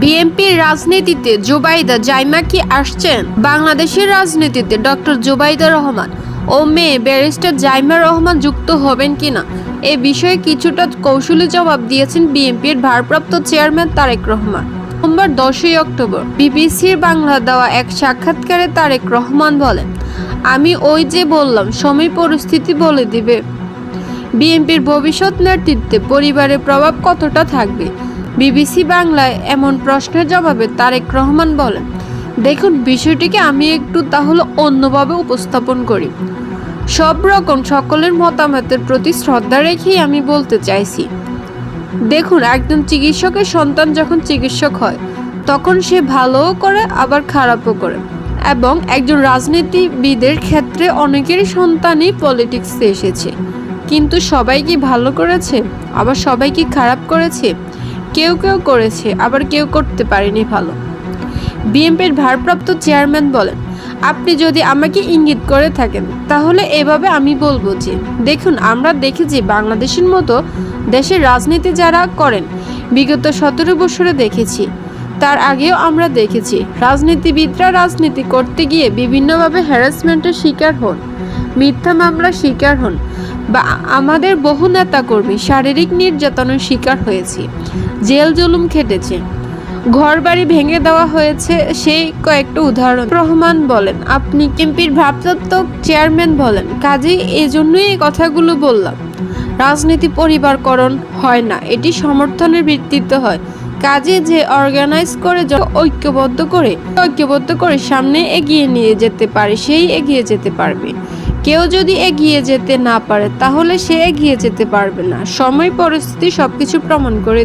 বিএনপির রাজনীতিতে জোবাইদা জাইমা কি আসছেন? বাংলাদেশের রাজনীতিতে ডক্টর জোবাইদা রহমান ও মেয়ে ব্যারিস্টার জাইমা রহমান যুক্ত হবেন কিনা? এ বিষয়ে কিছুটা কৌশলী জবাব দিয়েছেন বিএনপির ভারপ্রাপ্ত চেয়ারম্যান তারেক রহমান। সোমবার দশই অক্টোবর বিবিসির বাংলা দেওয়া এক সাক্ষাৎকারে তারেক রহমান বলেন, আমি ওই যে বললাম, সময় পরিস্থিতি বলে দিবে। বিএনপির ভবিষ্যৎ নেতৃত্বে পরিবারের প্রভাব কতটা থাকবে? বিবিসি বাংলায় এমন প্রশ্নের জবাবে তারেক রহমান বলেন, দেখুন, বিষয়টিকে আমি একটু তাহলে অন্যভাবে উপস্থাপন করি। সব রকম সকলের মতামতের প্রতি শ্রদ্ধা রেখেই আমি বলতে চাইছি। দেখুন, একজন চিকিৎসকের সন্তান যখন চিকিৎসক হয়, তখন সে ভালোও করে, আবার খারাপও করে এবং একজন রাজনীতিবিদের ক্ষেত্রে অনেকেরই সন্তানই পলিটিক্সে এসেছে। কিন্তু সবাই কি ভালো করেছে? আবার সবাই কি খারাপ করেছে? কেউ কেউ করেছে, আবার কেউ করতে পারেনি ভালো। বিএনপির ভারপ্রাপ্ত চেয়ারম্যান বলেন, আপনি যদি আমাকে ইঙ্গিত করে থাকেন, তাহলে এভাবে আমি বলব যে, দেখুন, আমরা দেখেছি বাংলাদেশের মতো দেশের রাজনীতি যারা করেন, বিগত সতেরো বছরে দেখেছি। তার আগেও আমরা দেখেছি, রাজনীতিবিদরা রাজনীতি করতে গিয়ে বিভিন্নভাবে হ্যারাসমেন্টের শিকার হন, মিথ্যা মামলার শিকার হন। বা আমাদের বহু নেতাকর্মী শারীরিক নির্যাতনের শিকার হয়েছে। জেল জুলুম খেটেছে। ঘরবাড়ি ভেঙে দেওয়া হয়েছে সেই কয়েকটা উদাহরণ। রহমান বলেন, আপনি কেম্পির ভারপ্রাপ্ত চেয়ারম্যান বলেন, কাজেই এজন্যই এই কথাগুলো বললাম। রাজনীতি পরিবারকরণ হয় না, এটি সমর্থনের ভিত্তিতে হয়। কাজে যে অর্গানাইজ করে ঐক্যবদ্ধ করে ঐক্যবদ্ধ করে সামনে এগিয়ে নিয়ে যেতে পারে, সেই এগিয়ে যেতে পারবে। কেউ যদি এগিয়ে যেতে না পারে, তাহলে সে এগিয়ে যেতে পারবে না। সময়, পরিস্থিতি সবকিছু প্রমাণ করে